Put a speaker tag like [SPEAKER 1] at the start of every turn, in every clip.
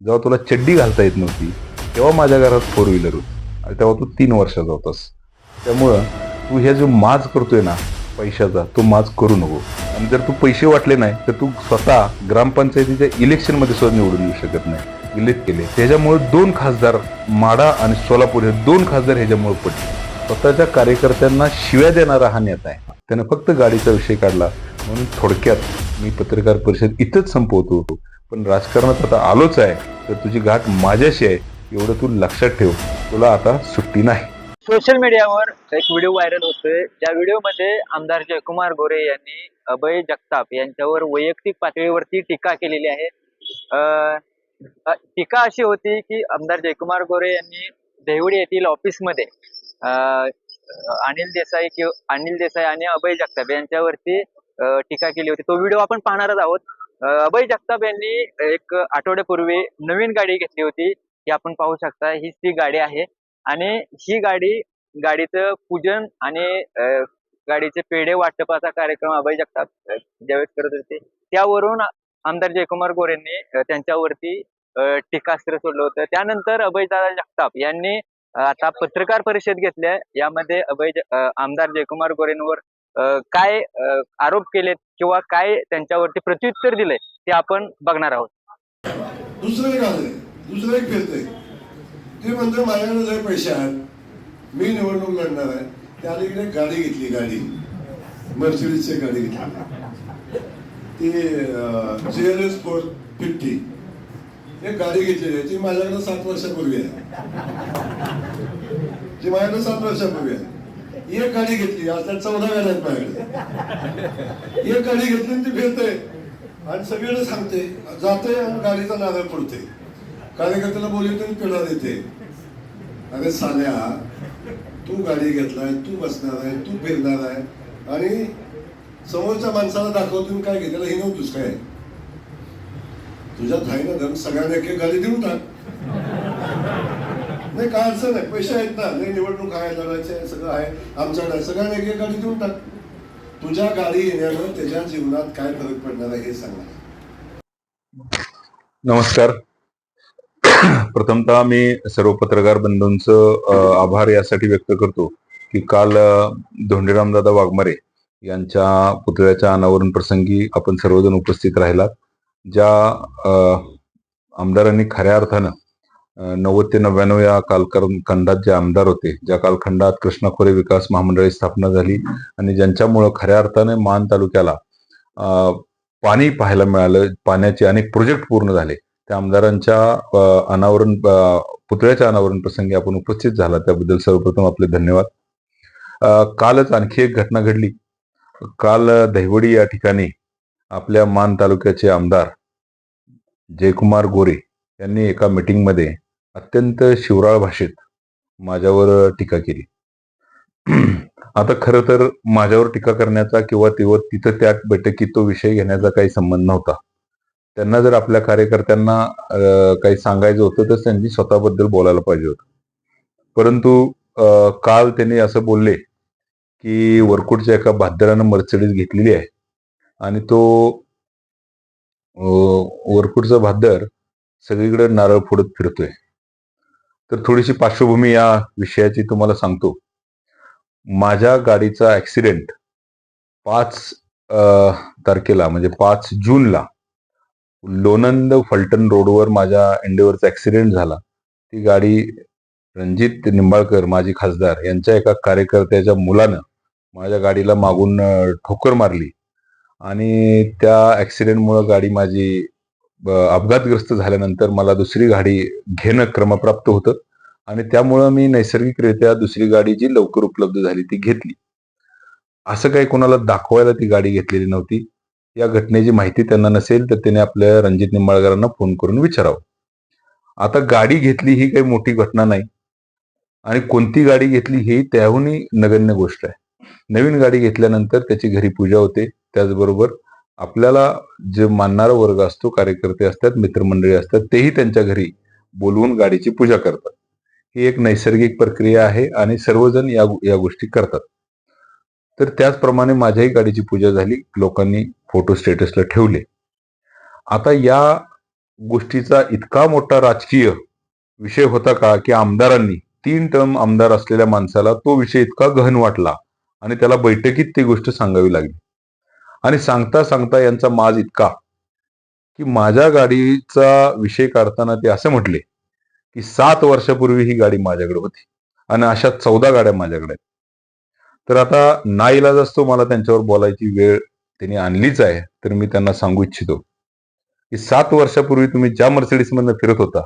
[SPEAKER 1] जेव्हा तुला चड्डी घालता येत नव्हती तेव्हा माझ्या घरात फोर व्हीलर होती. आणि तेव्हा तू तीन वर्षाचा होतास. त्यामुळं तू हे जो माज करतोय ना पैशाचा तो माज करू नको. आणि जर तू पैसे वाटले नाही तर तू स्वतः ग्रामपंचायतीच्या इलेक्शनमध्ये सुद्धा निवडून येऊ शकत नाही. इलेक्ट केले. त्याच्यामुळे दोन खासदार माडा आणि सोलापूर हे दोन खासदार ह्याच्यामुळे पडले. स्वतःच्या कार्यकर्त्यांना शिव्या देणारा हा नेता आहे. त्यानं फक्त गाडीचा विषय काढला. म्हणून थोडक्यात मी पत्रकार परिषद इथंच संपवतो. पण राजकारणात आता आलोच आहे तर तुझी गाठ माझ्याशी आहे एवढं तू लक्षात ठेव. तुला आता सुट्टी नाही.
[SPEAKER 2] सोशल मीडियावर एक व्हिडिओ व्हायरल होतोय. त्या व्हिडिओमध्ये आमदार जयकुमार गोरे यांनी अभय जगताप यांच्यावर वैयक्तिक पातळीवरती टीका केलेली आहे. टीका अशी होती की आमदार जयकुमार गोरे यांनी देवडी येथील ऑफिसमध्ये अनिल देसाई किंवा अनिल देसाई आणि अभय जगताप यांच्यावरती टीका केली होती. तो व्हिडिओ आपण पाहणारच आहोत. अभय जगताप यांनी एक आठवड्यापूर्वी नवीन गाडी घेतली होती ही आपण पाहू शकता. हीच ती गाडी आहे आणि ही गाडी गाडीचं पूजन आणि गाडीचे पेढे वाटपाचा कार्यक्रम अभय जगताप ज्यावेळेस करत होते त्यावरून आमदार जयकुमार गोरेंनी त्यांच्यावरती टीकास्त्र सोडलं होतं. त्यानंतर अभयदादा जगताप यांनी आता पत्रकार परिषद घेतल्या यामध्ये अभय आमदार जयकुमार गोरेंवर काय आरोप केलेत किंवा काय त्यांच्यावरती प्रत्युत्तर दिलंय ते आपण बघणार आहोत.
[SPEAKER 3] दुसरं एक आलंय. दुसरं एक फिरतंय. ते म्हणतो माझ्याकडे जर पैसे आहेत. मी निवडणूक लढणार आहे. त्या अलीकडे गाडी घेतली गाडी. मर्सिडीजची गाडी घेतली. ती G L S four fifty एक गाडी घेतलेली आहे. ती माझ्याकडे सात वर्षापूर्वी आहे. ती माझ्याकडे सात वर्षापूर्वी आहे. एक गाडी घेतली आता चौदा वेळा माझ्याकडे. एक गाडी घेतली आणि ती फिरते. आणि सगळीकडे सांगते जाते आणि गाडीचा नारळ पडते कार्यकर्त्याला बोलवते पिढा देते. अरे साल्या तू गाडी घेतलाय तू बसणार आहे तू फिरणार आहे. आणि समोरच्या माणसाला दाखवतून काय घेतलं हे नव्हतंच काय? तुझ्यात आहे ना धन सगळ्यांना एक एक गाडी देऊन टाक. नाही काय अडचण आहे पैसे आहेत ना. नाही निवडणूक आहे लढायचे आहे सगळं आहे. आमच्याकडे आहे. सगळ्यांना एक गाडी देऊन टाक. तुझ्या गाडी येण्यानं त्याच्या जीवनात काय फरक पडणार आहे हे सांगा.
[SPEAKER 1] नमस्कार. प्रथमतः मी सर्व पत्रकार बंधूंचं आभार यासाठी व्यक्त करतो की काल धोंडीरामदादा वाघमारे यांच्या पुतळ्याच्या अनावरण प्रसंगी आपण सर्वजण उपस्थित राहिलात. ज्या आमदारांनी खऱ्या अर्थानं नव्वद ते नव्याण्णव या कालखंडात जे आमदार होते ज्या कालखंडात कृष्णा खोरे विकास महामंडळी स्थापना झाली आणि ज्यांच्यामुळं खऱ्या अर्थाने मान तालुक्याला पाणी पाहायला मिळालं पाण्याचे अनेक प्रोजेक्ट पूर्ण झाले. त्या आमदारांच्या अनावरण पुतळ्याच्या अनावरण प्रसंगी आपण उपस्थित झाला. त्याबद्दल सर्वप्रथम आपले धन्यवाद. कालच आणखी एक घटना घडली. काल दहिवडी या ठिकाणी आपल्या मान तालुक्याचे आमदार जयकुमार गोरे यांनी एका मीटिंगमध्ये अत्यंत शिवराळ भाषेत माझ्यावर टीका केली. आता खरं तर माझ्यावर टीका करण्याचा किंवा तेव्हा तिथं त्या बैठकीत तो विषय घेण्याचा काही संबंध नव्हता. त्यांना जर आपल्या कार्यकर्त्यांना काही सांगायचं होतं तर त्यांनी स्वतःबद्दल बोलायला पाहिजे होतं. परंतु काल त्यांनी असं बोलले की वरकुटच्या एका भाद्रानं मर्सिडीज घेतलेली आहे. आणि तो वरकुटचा भादर सगळीकडे नारळ फोडत फिरतोय. तर थोडीशी पार्श्वभूमी या विषयाची तुम्हाला सांगतो. माझ्या गाडीचा ॲक्सिडेंट पाच तारखेला म्हणजे पाच जूनला लोणंद फलटण रोडवर माझ्या एंडेवरचा ॲक्सिडेंट झाला. ती गाडी रणजित निंबाळकर माजी खासदार यांच्या एका कार्यकर्त्याच्या मुलानं माझ्या गाडीला मागून ठोकर मारली. आणि त्या ॲक्सिडेंटमुळं गाडी माझी अपघातग्रस्त झाल्यानंतर मला दुसरी गाडी घेणं क्रमप्राप्त होतं. आणि त्यामुळं मी नैसर्गिकरित्या दुसरी गाडी जी लवकर उपलब्ध झाली ती घेतली. असं काही कोणाला दाखवायला ती गाडी घेतलेली नव्हती. या घटनेची माहिती त्यांना नसेल तर त्याने आपल्या रणजित निंबाळकरांना फोन करून विचारावं. आता गाडी घेतली ही काही मोठी घटना नाही. आणि कोणती गाडी घेतली ही त्याहूनही नगण्य गोष्ट आहे. नवीन गाडी घेतल्यानंतर त्याची घरी पूजा होते. त्याचबरोबर आपल्याला जे मानणारा वर्ग असतो कार्यकर्ते असतात मित्रमंडळी असतात तेही त्यांच्या घरी बोलवून गाडीची पूजा करतात. ही एक नैसर्गिक प्रक्रिया आहे आणि सर्वजण या या गोष्टी करतात. तर त्याचप्रमाणे माझ्याही गाडीची पूजा झाली लोकांनी फोटो स्टेटसला ठेवले. आता या गोष्टीचा इतका मोठा राजकीय विषय होता का की आमदारांनी तीन टर्म आमदार असलेल्या माणसाला तो विषय इतका गहन वाटला आणि त्याला बैठकीत ती गोष्ट सांगावी लागली. आणि सांगता सांगता यांचा माज इतका की माझ्या गाडीचा विषय काढताना ते असे म्हटले की सात वर्षापूर्वी ही गाडी माझ्याकडे होती आणि अशा चौदा गाड्या माझ्याकडे आहेत. तर आता नाईलाज असतो मला त्यांच्यावर बोलायची वेळ त्यांनी आणलीच आहे तर मी त्यांना सांगू इच्छितो की सात वर्षापूर्वी तुम्ही ज्या मर्सिडीज मधनं फिरत होता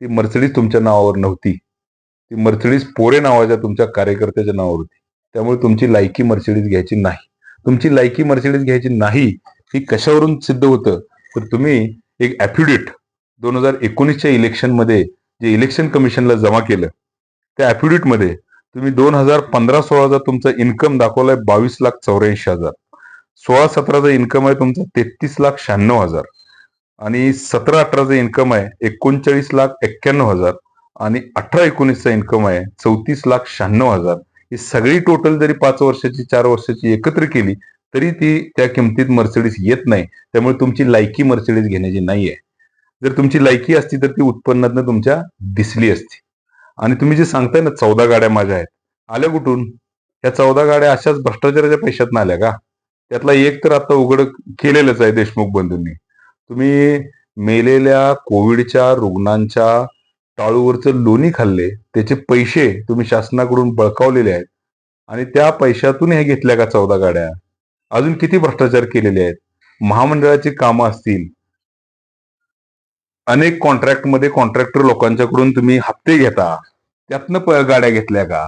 [SPEAKER 1] ती मर्सिडीज तुमच्या नावावर नव्हती. ती मर्सिडीज पोरे नावाच्या तुमच्या कार्यकर्त्याच्या नावावर होती. त्यामुळे तुमची लायकी मर्सिडीज घ्यायची नाही. तुमची लायकी मर्सिडीज घ्यायची नाही ही कशावरून सिद्ध होतं? तर तुम्ही एक ॲफिडेट दोन हजार एकोणीसच्या इलेक्शनमध्ये जे इलेक्शन कमिशनला जमा केलं त्या ॲफिडेटमध्ये मध्ये तुम्ही दोन हजार पंधरा सोळाचा तुमचा इन्कम दाखवलाय बावीस लाख चौऱ्याऐंशी हजार. सोळा सतराचा इन्कम आहे तुमचा तेहतीस लाख शहाण्णव हजार. आणि सतरा अठराचा इन्कम आहे एकोणचाळीस लाख एक्क्याण्णव हजार. आणि अठरा एकोणीसचा इन्कम आहे चौतीस लाख शहाण्णव हजार. ही सगळी टोटल जरी पाच वर्षाची चार वर्षाची एकत्र केली तरी ती त्या किमतीत मर्सिडीज येत नाही. त्यामुळे तुमची लायकी मर्सिडीज घेण्याची नाही आहे जर तुमची लायकी असती तर ती उत्पन्नातनं तुमच्या दिसली असती. आणि तुम्ही जे सांगताय ना चौदा गाड्या माझ्या आहेत. आल्या कुठून? या चौदा गाड्या अशाच भ्रष्टाचाराच्या पैशात आल्या का? त्यातला एक तर आता उघड केलेलंच आहे देशमुख बंधूंनी. तुम्ही मेलेल्या कोविडच्या रुग्णांच्या टाळूवरचं लोणी खाल्ले त्याचे पैसे तुम्ही शासनाकडून बळकावलेले आहेत आणि त्या पैशातून हे घेतल्या का चौदा गाड्या? अजून किती भ्रष्टाचार केलेले आहेत? महामंडळाची कामं असतील. अनेक कॉन्ट्रॅक्टमध्ये कॉन्ट्रॅक्टर लोकांच्याकडून तुम्ही हप्ते घेता. त्यातनं गाड्या घेतल्या का?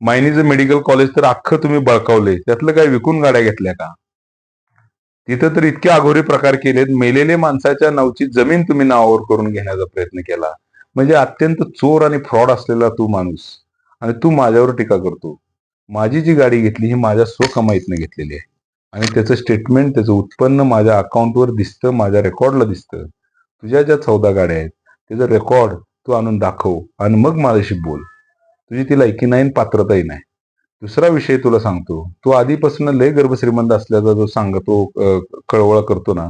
[SPEAKER 1] मायनीचं मेडिकल कॉलेज तर अख्खं तुम्ही बळकावले. त्यातलं काय विकून गाड्या घेतल्या का? तिथं तर इतके अघोरी प्रकार केलेत. मेलेले माणसाच्या नावची जमीन तुम्ही नावावर करून घेण्याचा प्रयत्न केला. म्हणजे अत्यंत चोर आणि फ्रॉड असलेला तू माणूस आणि तू माझ्यावर टीका करतो. माझी जी गाडी घेतली ही माझ्या स्वकमाईतनं घेतलेली आहे. आणि त्याचं स्टेटमेंट त्याचं उत्पन्न माझ्या अकाउंटवर दिसतं माझ्या रेकॉर्डला दिसतं. तुझ्या ज्या चौदा गाड्या आहेत त्याचं रेकॉर्ड तू आणून दाखव आणि मग माझ्याशी बोल. तुझी ती लायकी नाही पात्रताही नाही. दुसरा विषय तुला सांगतो. तू आधीपासून लय गर्भश्रीमंत असल्याचा जो सांगतो कळवळ करतो ना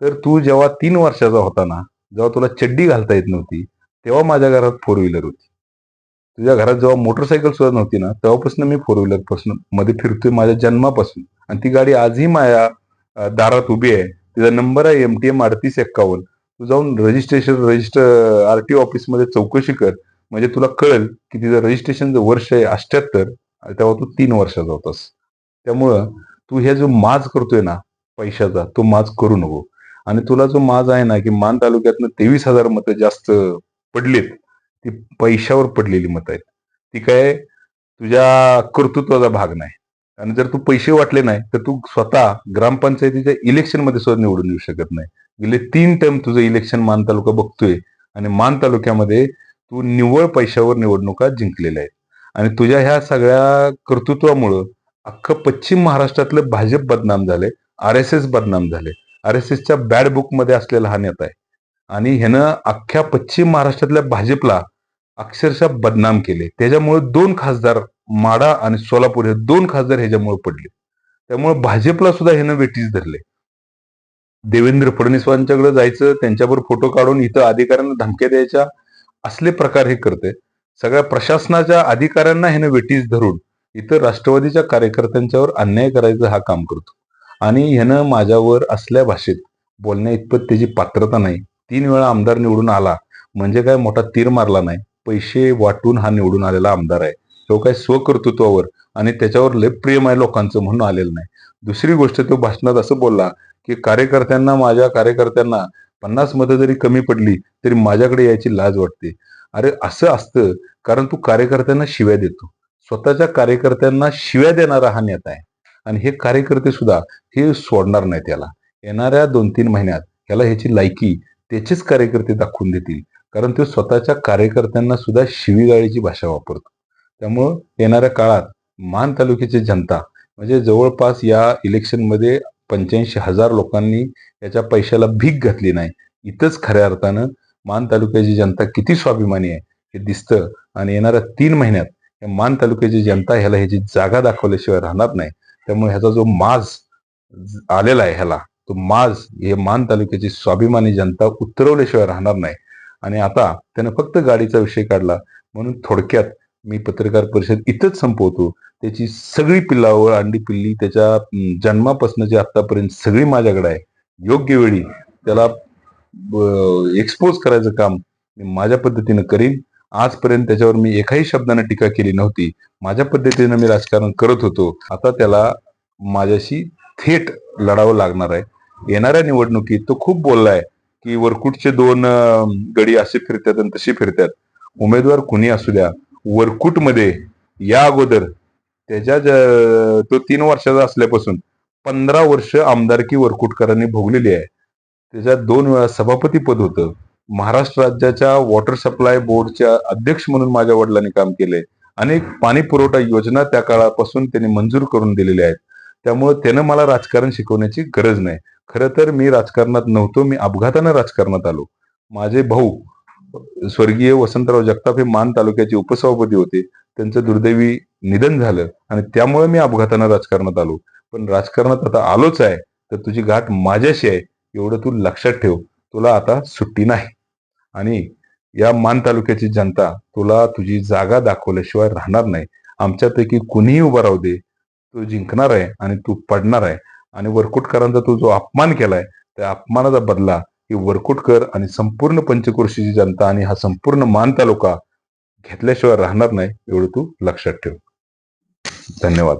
[SPEAKER 1] तर तू जेव्हा तीन वर्षाचा होता ना जेव्हा तुला चड्डी घालता येत नव्हती तेव्हा माझ्या घरात फोर व्हीलर होती. तुझ्या घरात जेव्हा मोटरसायकल सुद्धा नव्हती ना तेव्हापासून मी फोर व्हीलरपासून मध्ये फिरतोय माझ्या जन्मापासून. आणि ती गाडी आजही माझ्या दारात उभी आहे. तिचा नंबर आहे एम टी एम अडतीस एक्कावन्न. तू जाऊन registration register R T O ऑफिसमध्ये चौकशी कर. म्हणजे तुला कळेल की तिचं रजिस्ट्रेशनचं वर्ष आहे अष्ट्याहत्तर तेव्हा तू तीन वर्षाचा होतास. त्यामुळं तू हे जो माज करतोय ना पैशाचा तो माज करू नको. आणि तुला जो माज आहे ना की मान तालुक्यातनं तेवीस हजार मतं जास्त पडलीत ती पैशावर पडलेली मतं आहेत. ती काय तुझ्या कर्तृत्वाचा भाग नाही. आणि जर तू पैसे वाटले नाही तर तू स्वतः ग्रामपंचायतीच्या इलेक्शनमध्ये सुद्धा निवडून येऊ शकत नाही. गेले तीन टर्म तुझं इलेक्शन मान तालुका बघतोय आणि मान तालुक्यामध्ये तू निव्वळ पैशावर निवडणुका जिंकलेल्या आहेत. आणि तुझ्या ह्या सगळ्या कर्तृत्वामुळं अख्खं पश्चिम महाराष्ट्रातलं भाजप बदनाम झाले आर एस एस बदनाम झाले. आर एस एसच्या बॅड बुकमध्ये असलेला हा नेता आहे. आणि ह्यानं अख्ख्या पश्चिम महाराष्ट्रातल्या भाजपला अक्षरशः बदनाम केले. त्याच्यामुळे दोन खासदार माडा आणि सोलापूर हे दोन खासदार ह्याच्यामुळे पडले. त्यामुळे भाजपला सुद्धा ह्यानं वेटीस धरले. देवेंद्र फडणवीसांच्याकडे जायचं त्यांच्यावर फोटो काढून इथं अधिकाऱ्यांना धमक्या द्यायच्या असले प्रकार हे करते सगळ्या प्रशासनाच्या अधिकाऱ्यांना ह्यानं वेटीस धरून इथं राष्ट्रवादीच्या कार्यकर्त्यांच्यावर अन्याय करायचं हा काम करतो. आणि ह्यानं माझ्यावर असल्या भाषेत बोलण्या इतपत त्याची पात्रता नाही. तीन वेळा आमदार निवडून आला म्हणजे काय मोठा तीर मारला नाही. पैसे वाटून हा निवडून आलेला आमदार आहे. तो काय स्वकर्तृत्वावर आणि त्याच्यावर लय प्रेम आहे लोकांचं म्हणून आलेलं नाही. दुसरी गोष्ट तो भाषणात असं बोलला की कार्यकर्त्यांना माझ्या कार्यकर्त्यांना पन्नास मतं जरी कमी पडली तरी माझ्याकडे यायची लाज वाटते. अरे असं असतं कारण तू कार्यकर्त्यांना शिव्या देतो. स्वतःच्या कार्यकर्त्यांना शिव्या देणारा हा नेता आहे. आणि हे कार्यकर्ते सुद्धा हे सोडणार नाही त्याला येणाऱ्या दोन तीन महिन्यात त्याला ह्याची लायकी त्याचेच कार्यकर्ते दाखवून देतील. कारण तो स्वतःच्या कार्यकर्त्यांना सुद्धा शिवीगाळीची भाषा वापरतो. त्यामुळं येणाऱ्या काळात मान तालुक्याची जनता म्हणजे जवळपास या इलेक्शनमध्ये पंच्याऐंशी हजार लोकांनी याच्या पैशाला भीक घातली नाही. इथंच खऱ्या अर्थानं मान तालुक्याची जनता किती स्वाभिमानी आहे. हे दिसतं आणि येणाऱ्या तीन महिन्यात या मान तालुक्याची जनता ह्याला ह्याची जागा दाखवल्याशिवाय राहणार नाही. त्यामुळे ह्याचा जो माज आलेला आहे ह्याला तो माज हे मान तालुक्याची स्वाभिमानी जनता उतरवल्याशिवाय राहणार नाही. आणि आता त्यानं फक्त गाडीचा विषय काढला म्हणून थोडक्यात मी पत्रकार परिषद इथंच संपवतो. त्याची सगळी पिल्लावर अंडी पिल्ली त्याच्या जन्मापासून जन्मापासूनची आतापर्यंत सगळी माझ्याकडे आहे योग्य वेळी त्याला एक्सपोज करायचं काम मी माझ्या पद्धतीनं करीन. आजपर्यंत त्याच्यावर मी एकाही शब्दाने टीका केली नव्हती. माझ्या पद्धतीनं मी राजकारण करत होतो. आता त्याला माझ्याशी थेट लढावं लागणार आहे. येणाऱ्या निवडणुकीत तो खूप बोललाय की वरकुटचे दोन गडी असे फिरतात आणि तशी फिरतात उमेदवार कुणी असू द्या वरकुटमध्ये या अगोदर त्याच्या तो तीन वर्षाचा असल्यापासून पंधरा वर्ष आमदारकी वरकुटकरांनी भोगलेली आहे. त्याच्यात दोन वेळा सभापती पद होतं. महाराष्ट्र राज्याच्या वॉटर सप्लाय बोर्डच्या अध्यक्ष म्हणून माझ्या वडिलांनी काम केले. अनेक पाणी पुरवठा योजना त्या काळापासून त्यांनी मंजूर करून दिलेल्या आहेत. त्यामुळे त्यानं मला राजकारण शिकवण्याची गरज नाही. खरं तर मी राजकारणात नव्हतो मी अपघातानं राजकारणात आलो. माझे भाऊ स्वर्गीय वसंतराव जगताप हे मान तालुक्याचे उपसभापती होते. त्यांचं दुर्दैवी निधन झालं आणि त्यामुळे मी अपघातानं राजकारणात आलो. पण राजकारणात आता आलोच आहे तर तुझी गाठ माझ्याशी आहे एवढं तू लक्षात ठेव. तुला आता सुट्टी नाही. आणि या मान तालुक्याची जनता तुला तुझी जागा दाखवल्याशिवाय राहणार नाही. आमच्यापैकी कुणीही उभा राहू दे. तू जिंकणार आहे आणि तू पडणार आहे. आणि वरकुटकरांचा तू जो अपमान केलाय त्या अपमानाचा बदला ही वरकुटकर आणि संपूर्ण पंचक्रोशीची जनता आणि हा संपूर्ण मान तालुका घेतल्याशिवाय राहणार नाही एवढं तू लक्षात ठेव. धन्यवाद.